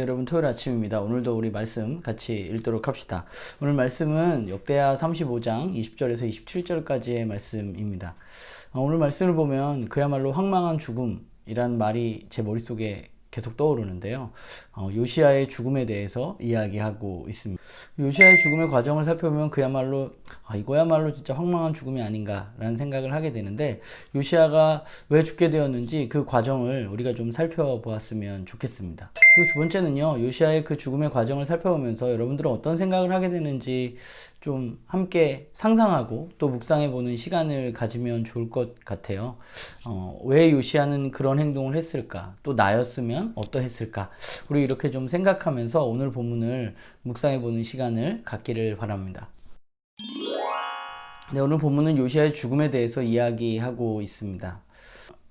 네, 여러분 토요일 아침입니다. 오늘도 우리 말씀 같이 읽도록 합시다. 오늘 말씀은 역대하 35장 20절에서 27절까지의 말씀입니다. 어, 오늘 말씀을 보면 그야말로 황망한 죽음이란 말이 제 머릿속에 계속 떠오르는데요. 어, 요시아의 죽음에 대해서 이야기하고 있습니다. 요시아의 죽음의 과정을 살펴보면 그야말로 아, 이거야말로 진짜 황망한 죽음이 아닌가라는 생각을 하게 되는데 요시아가 왜 죽게 되었는지 그 과정을 우리가 좀 살펴보았으면 좋겠습니다. 그리고 두 번째는요. 요시아의 그 죽음의 과정을 살펴보면서 여러분들은 어떤 생각을 하게 되는지 좀 함께 상상하고 또 묵상해 보는 시간을 가지면 좋을 것 같아요. 어, 왜 요시아는 그런 행동을 했을까? 또 나였으면 어떠했을까? 우리 이렇게 좀 생각하면서 오늘 본문을 묵상해 보는 시간을 갖기를 바랍니다. 네, 오늘 본문은 요시아의 죽음에 대해서 이야기하고 있습니다.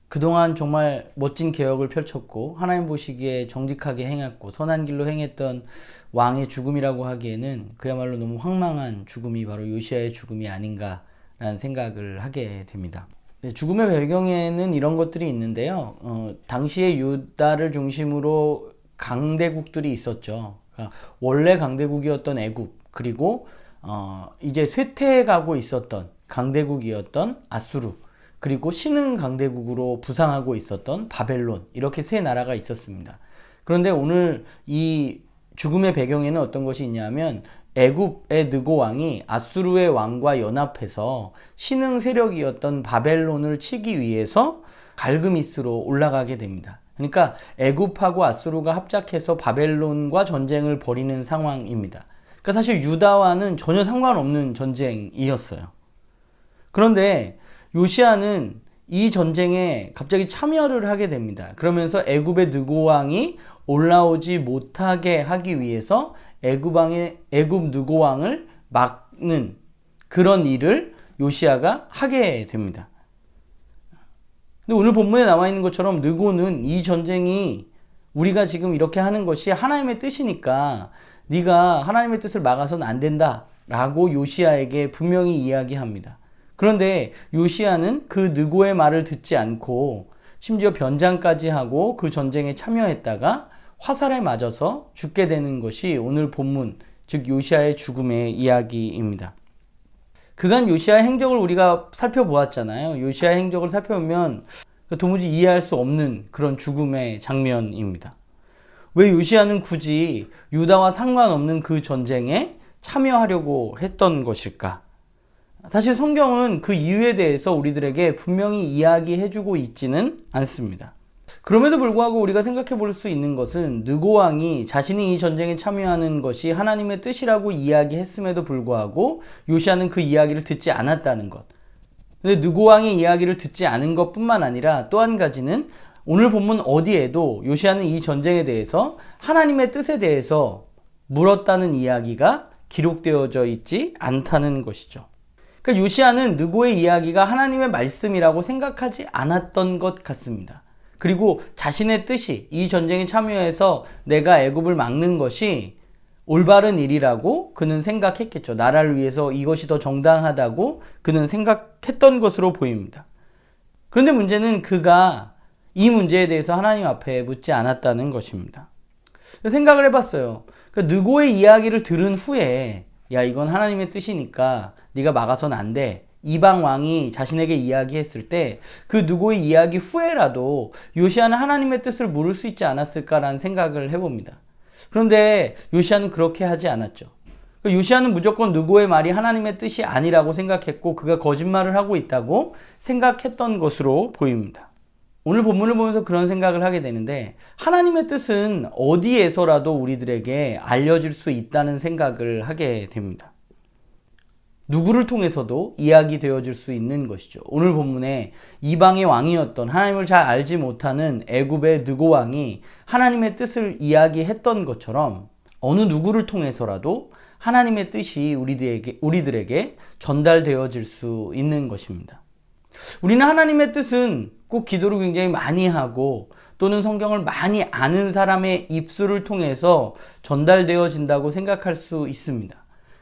그동안 정말 멋진 개혁을 펼쳤고 하나님 보시기에 정직하게 행했고 선한 길로 행했던 왕의 죽음이라고 하기에는 그야말로 너무 황망한 죽음이 바로 요시아의 죽음이 아닌가라는 생각을 하게 됩니다. 네, 죽음의 배경에는 이런 것들이 있는데요. 어, 당시에 유다를 중심으로 강대국들이 있었죠. 그러니까 원래 강대국이었던 애국 그리고 어, 이제 쇠퇴해가고 있었던 강대국이었던 아수르 그리고 신흥 강대국으로 부상하고 있었던 바벨론 이렇게 세 나라가 있었습니다. 그런데 오늘 이 죽음의 배경에는 어떤 것이 있냐면 애굽의 느고 왕이 아수르의 왕과 연합해서 신흥 세력이었던 바벨론을 치기 위해서 갈그미스로 올라가게 됩니다. 그러니까 애굽하고 아수르가 합작해서 바벨론과 전쟁을 벌이는 상황입니다. 그러니까 사실 유다와는 전혀 상관없는 전쟁이었어요. 그런데 요시아는 이 전쟁에 갑자기 참여를 하게 됩니다. 그러면서 애굽의 느고 왕이 올라오지 못하게 하기 위해서 애굽 왕의 애굽 느고 왕을 막는 그런 일을 요시아가 하게 됩니다. 근데 오늘 본문에 나와 있는 것처럼 느고는 이 전쟁이 우리가 지금 이렇게 하는 것이 하나님의 뜻이니까 네가 하나님의 뜻을 막아서는 안 된다라고 요시아에게 분명히 이야기합니다. 그런데 요시아는 그 느고의 말을 듣지 않고 심지어 변장까지 하고 그 전쟁에 참여했다가 화살에 맞아서 죽게 되는 것이 오늘 본문, 즉 요시아의 죽음의 이야기입니다. 그간 요시아의 행적을 우리가 살펴보았잖아요. 요시아의 행적을 살펴보면 도무지 이해할 수 없는 그런 죽음의 장면입니다. 왜 요시아는 굳이 유다와 상관없는 그 전쟁에 참여하려고 했던 것일까? 사실 성경은 그 이유에 대해서 우리들에게 분명히 이야기해주고 있지는 않습니다. 그럼에도 불구하고 우리가 생각해 볼 수 있는 것은 느고왕이 자신이 이 전쟁에 참여하는 것이 하나님의 뜻이라고 이야기했음에도 불구하고 요시아는 그 이야기를 듣지 않았다는 것. 근데 느고왕의 이야기를 듣지 않은 것뿐만 아니라 또 한 가지는 오늘 본문 어디에도 요시아는 이 전쟁에 대해서 하나님의 뜻에 대해서 물었다는 이야기가 기록되어져 있지 않다는 것이죠. 그러니까 요시아는 느고의 이야기가 하나님의 말씀이라고 생각하지 않았던 것 같습니다. 그리고 자신의 뜻이 이 전쟁에 참여해서 내가 애굽을 막는 것이 올바른 일이라고 그는 생각했겠죠. 나라를 위해서 이것이 더 정당하다고 그는 생각했던 것으로 보입니다. 그런데 문제는 그가 이 문제에 대해서 하나님 앞에 묻지 않았다는 것입니다. 생각을 해봤어요. 그 느고의 이야기를 들은 후에 야 이건 하나님의 뜻이니까 네가 막아선 안 돼. 이방 왕이 자신에게 이야기했을 때 그 누구의 이야기 후에라도 요시아는 하나님의 뜻을 물을 수 있지 않았을까라는 생각을 해봅니다. 그런데 요시아는 그렇게 하지 않았죠. 요시아는 무조건 누구의 말이 하나님의 뜻이 아니라고 생각했고 그가 거짓말을 하고 있다고 생각했던 것으로 보입니다. 오늘 본문을 보면서 그런 생각을 하게 되는데 하나님의 뜻은 어디에서라도 우리들에게 알려질 수 있다는 생각을 하게 됩니다. 누구를 통해서도 이야기 되어 줄수 있는 것이죠. 오늘 본문에 이방의 왕이었던 하나님을 잘 알지 못하는 애굽의 느고 왕이 하나님의 뜻을 이야기했던 것처럼 어느 누구를 통해서라도 하나님의 뜻이 우리들에게, 우리들에게 전달되어질 수 있는 것입니다. 우리는 하나님의 뜻은 꼭 기도를 굉장히 많이 하고 또는 성경을 많이 아는 사람의 입술을 통해서 전달되어진다고 생각할 수 있습니다.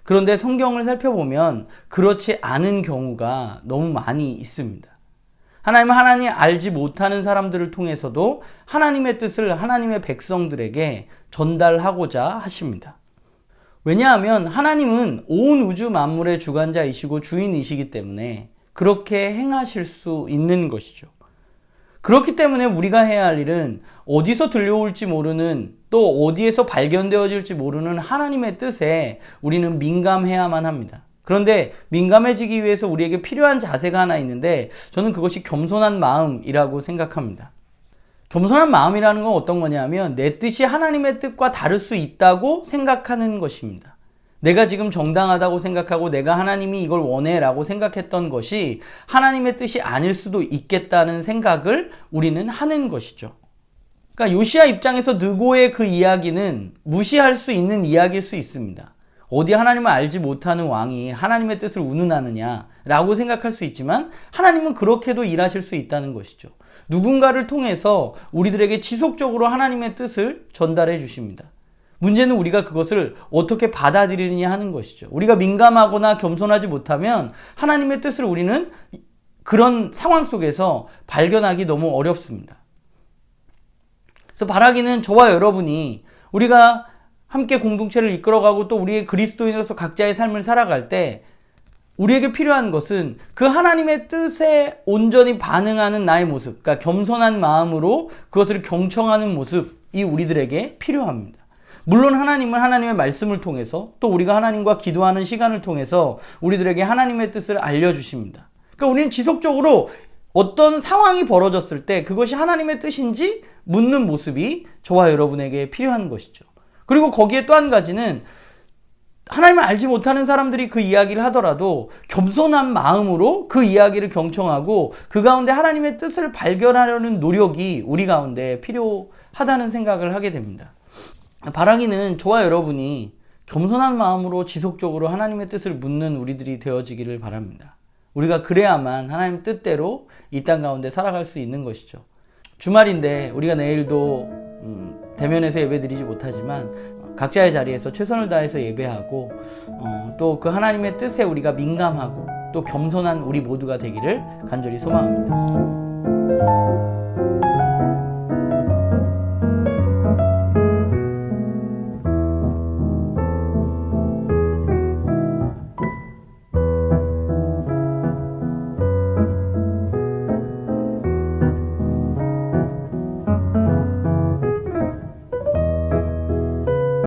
그런데 성경을 살펴보면 그렇지 않은 경우가 너무 많이 있습니다. 하나님은 하나님 알지 못하는 사람들을 통해서도 하나님의 뜻을 하나님의 백성들에게 전달하고자 하십니다. 왜냐하면 하나님은 온 우주 만물의 주관자이시고 주인이시기 때문에 그렇게 행하실 수 있는 것이죠. 그렇기 때문에 우리가 해야 할 일은 어디서 들려올지 모르는 또 어디에서 발견되어질지 모르는 하나님의 뜻에 우리는 민감해야만 합니다. 그런데 민감해지기 위해서 우리에게 필요한 자세가 하나 있는데 저는 그것이 겸손한 마음이라고 생각합니다. 겸손한 마음이라는 건 어떤 거냐면 내 뜻이 하나님의 뜻과 다를 수 있다고 생각하는 것입니다. 내가 지금 정당하다고 생각하고 내가 하나님이 이걸 원해라고 생각했던 것이 하나님의 뜻이 아닐 수도 있겠다는 생각을 우리는 하는 것이죠. 그러니까 요시아 입장에서 느고의 그 이야기는 무시할 수 있는 이야기일 수 있습니다. 어디 하나님을 알지 못하는 왕이 하나님의 뜻을 운운하느냐라고 생각할 수 있지만 하나님은 그렇게도 일하실 수 있다는 것이죠. 누군가를 통해서 우리들에게 지속적으로 하나님의 뜻을 전달해 주십니다. 문제는 우리가 그것을 어떻게 받아들이느냐 하는 것이죠. 우리가 민감하거나 겸손하지 못하면 하나님의 뜻을 우리는 그런 상황 속에서 발견하기 너무 어렵습니다. 그래서 바라기는 저와 여러분이 우리가 함께 공동체를 이끌어가고 또 우리의 그리스도인으로서 각자의 삶을 살아갈 때 우리에게 필요한 것은 그 하나님의 뜻에 온전히 반응하는 나의 모습, 그러니까 겸손한 마음으로 그것을 경청하는 모습이 우리들에게 필요합니다. 물론 하나님은 하나님의 말씀을 통해서 또 우리가 하나님과 기도하는 시간을 통해서 우리들에게 하나님의 뜻을 알려주십니다. 그러니까 우리는 지속적으로 어떤 상황이 벌어졌을 때 그것이 하나님의 뜻인지 묻는 모습이 저와 여러분에게 필요한 것이죠. 그리고 거기에 또 한 가지는 하나님을 알지 못하는 사람들이 그 이야기를 하더라도 겸손한 마음으로 그 이야기를 경청하고 그 가운데 하나님의 뜻을 발견하려는 노력이 우리 가운데 필요하다는 생각을 하게 됩니다. 바라기는 저와 여러분이 겸손한 마음으로 지속적으로 하나님의 뜻을 묻는 우리들이 되어지기를 바랍니다. 우리가 그래야만 하나님 뜻대로 이 땅 가운데 살아갈 수 있는 것이죠. 주말인데 우리가 내일도 음, 대면에서 예배드리지 못하지만 각자의 자리에서 최선을 다해서 예배하고 어, 또그 하나님의 뜻에 우리가 민감하고 또 겸손한 우리 모두가 되기를 간절히 소망합니다.